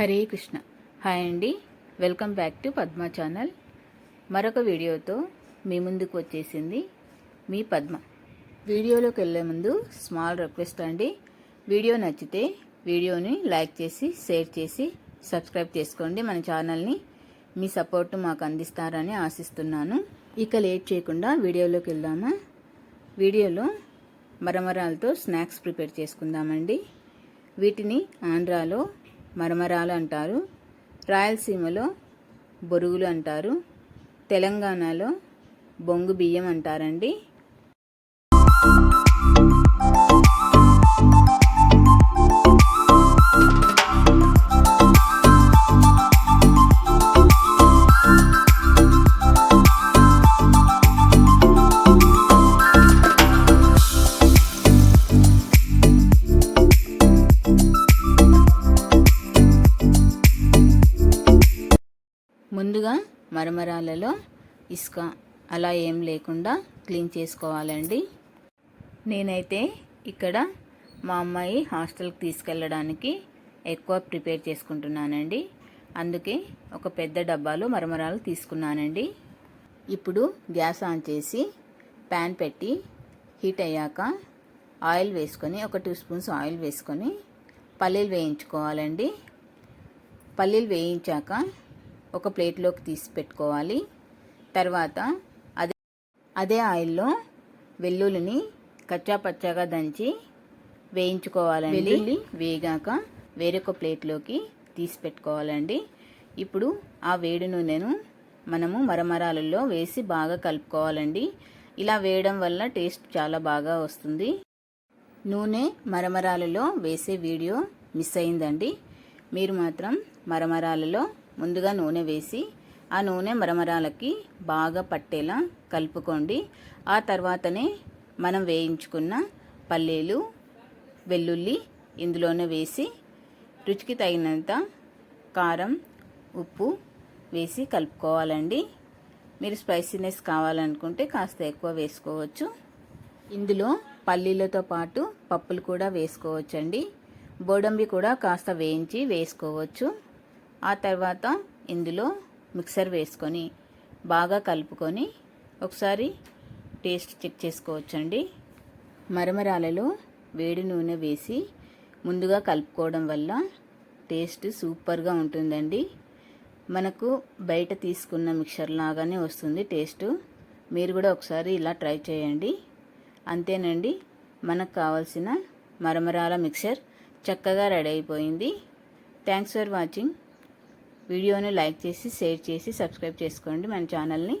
Hare Krishna. Hi అండి. Welcome back to Padma channel. మరొక వీడియోతో మీ ముందుకు వచ్చేసింది మీ పద్మ. వీడియోలోకి వెళ్ళే ముందు స్మాల్ రిక్వెస్ట్ అండి. వీడియో నచ్చితే వీడియోని లైక్ చేసి షేర్ చేసి సబ్స్క్రైబ్ చేసుకోండి. మన ఛానల్ని మీ సపోర్ట్ మాకు అందిస్తారని ఆశిస్తున్నాను. ఇక లేట్ చేయకుండా వీడియోలోకి వెళ్దామా? వీడియోలో మరమరాలతో స్నాక్స్ ప్రిపేర్ చేసుకుందామండి. వీటిని ఆంధ్రాలో మరమరాలు అంటారు. రాయలసీమలో బొరుగులు అంటారు. తెలంగాణలో బొంగు బియ్యం అంటారండి. ముందుగా మరమరాలలో ఇసుక అలా ఏం లేకుండా క్లీన్ చేసుకోవాలండి. నేనైతే ఇక్కడ మా అమ్మాయి హాస్టల్కి తీసుకెళ్ళడానికి ఎక్కువ ప్రిపేర్ చేసుకుంటున్నానండి. అందుకే ఒక పెద్ద డబ్బాలో మరమరాలు తీసుకున్నానండి. ఇప్పుడు గ్యాస్ ఆన్ చేసి ప్యాన్ పెట్టి హీట్ అయ్యాక ఆయిల్ వేసుకొని ఒక టూ స్పూన్స్ ఆయిల్ వేసుకొని పల్లీలు వేయించుకోవాలండి. పల్లీలు వేయించాక ఒక ప్లేట్లోకి తీసి పెట్టుకోవాలి. తర్వాత అదే అదే ఆయిల్లో వెల్లుల్లిని కచ్చా పచ్చాగా దంచి వేయించుకోవాలండి. వెల్లుల్లి వేగాక వేరొక ప్లేట్లోకి తీసి పెట్టుకోవాలండి. ఇప్పుడు ఆ వేడి నూనెను మనము మరమరాలలో వేసి బాగా కలుపుకోవాలండి. ఇలా వేయడం వల్ల టేస్ట్ చాలా బాగా వస్తుంది. నూనె మరమరాలలో వేసే వీడియో మిస్ అయిందండి. మీరు మాత్రం మరమరాలలో ముందుగా నూనె వేసి ఆ నూనె మరమరాలకి బాగా పట్టేలా కలుపుకోండి. ఆ తర్వాతనే మనం వేయించుకున్న పల్లీలు వెల్లుల్లి ఇందులోనే వేసి రుచికి తగినంత కారం ఉప్పు వేసి కలుపుకోవాలండి. మీరు స్పైసీనెస్ కావాలనుకుంటే కాస్త ఎక్కువ వేసుకోవచ్చు. ఇందులో పల్లీలతో పాటు పప్పులు కూడా వేసుకోవచ్చండి. బోడంబి కూడా కాస్త వేయించి వేసుకోవచ్చు. ఆ తర్వాత ఇందులో మిక్సర్ వేసుకొని బాగా కలుపుకొని ఒకసారి టేస్ట్ చెక్ చేసుకోవచ్చండి. మరమరాలలో వేడి నూనె వేసి ముందుగా కలుపుకోవడం వల్ల టేస్ట్ సూపర్గా ఉంటుందండి. మనకు బయట తీసుకున్న మిక్చర్ లాగానే వస్తుంది టేస్ట్. మీరు కూడా ఒకసారి ఇలా ట్రై చేయండి. అంతేనండి మనకు కావాల్సిన మరమరాల మిక్సర్ చక్కగా రెడీ అయిపోయింది. Thanks for watching. వీడియోని లైక్ చేసి షేర్ చేసి సబ్స్క్రైబ్ చేసుకోండి మన ఛానల్ని.